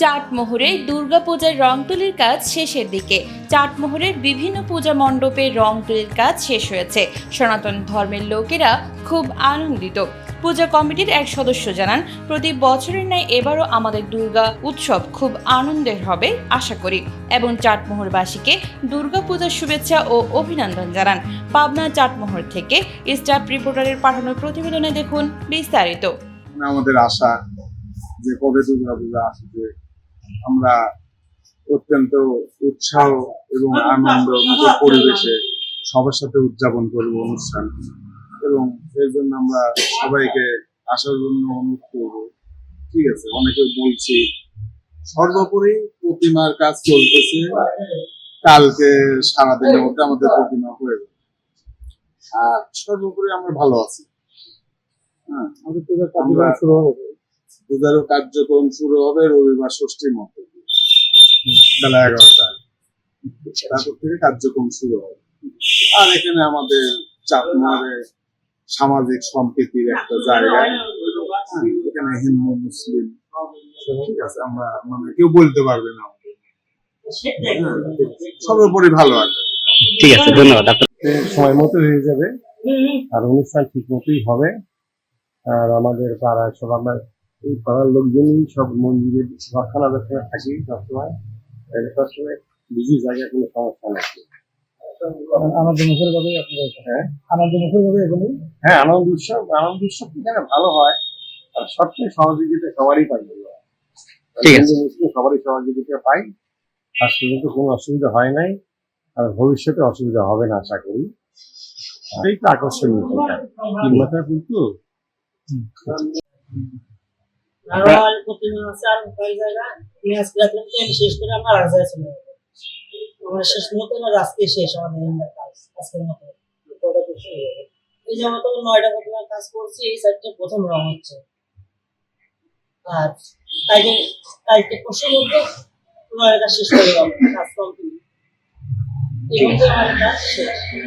চাটমোহরে দুর্গাপূজার রং তুলির কাজ শেষের দিকে। চাটমোহরের বিভিন্ন পূজা মণ্ডপে রং তুলির কাজ শেষ হয়েছে। সনাতন ধর্মের লোকেরা খুব আনন্দিত। পূজা কমিটির এক সদস্য জানান, প্রতি বছরের ন্যায় এবারও আমাদের দুর্গা উৎসব খুব আনন্দের হবে, আশা করি। এবং চাটমোহরবাসীকে দুর্গাপূজার শুভেচ্ছা ও অভিনন্দন জানান। পাবনা চাটমোহর থেকে স্টাফ রিপোর্টারের পাঠানো প্রতিবেদনে দেখুন বিস্তারিত। আমাদের আশা যে কবে দুর্গা পূজা আসবে আমরা অত্যন্ত উৎসাহ এবং আনন্দ পরিবেশে সবার সাথে উদযাপন করব অনুষ্ঠান। এবং এর জন্য আমরা সবাইকে আসার জন্য অনুরোধ করব। ঠিক আছে অনেকে বলছি সর্বোপরি প্রতিমার কাজ চলতেছে কালকে সারাদিনের মধ্যে আমাদের প্রতিমা হয়ে যাবে। আর সর্বোপরি আমরা ভালো আছি। হ্যাঁ আমাদের শুরু হবে। পূজারও কার্যক্রম শুরু হবে রবিবার ষষ্ঠীর মধ্যে। বেলা এগারোটা তারপর থেকে কার্যক্রম শুরু হবে। আর এখানে আমাদের চাপমারে সামাজিক সম্প্রীতির একটা জায়গা এখানে হিন্দু মুসলিম ঠিক আছে আমরা মানে কেউ বলতে পারবে না। সর্বোপরি ভালো আছে ঠিক আছে ধন্যবাদ। সময় মতো হয়ে যাবে। আর অনুষ্ঠান ঠিক মতোই হবে। আর আমাদের পাড়ায় সব আমরা এই পাড়ার লোকজনই সব মন্দিরে রক্ষণাবেক্ষণে থাকি সবসময় সবসময় বিজি জায়গায় কোনো সমস্যা নেই। আনন্দ মুখের ভাবে হ্যাঁ। আনন্দ মুখের ভাবে এগুলি হ্যাঁ আনন্দ উৎসব আনন্দ উৎসব এখানে ভালো হয়। আর সবচেয়ে সহযোগিতা সবারই পাই ঠিক আছে। সবারই সহযোগিতা পাই। আজ পর্যন্ত কোনো অসুবিধা হয় নাই। আর ভবিষ্যতে অসুবিধা হবে না আশা করি। এই তো আকর্ষণীয়। তিন মাথার কিন্তু শেষ করে আমরা চলে যাব আমরা শেষ মতো আজকে শেষ আমাদের কাজ আজকের মতো। হয়ে। এই যে আমরা তো নয়টা প্রতিমার কাজ করছি এই সাইডটা প্রথম রং হচ্ছে। আর কালকে কালকে পরশুর মধ্যে নয়টা শেষ করে কাজ কমপ্লিট। এই মধ্যে আমাদের কাজ শেষ।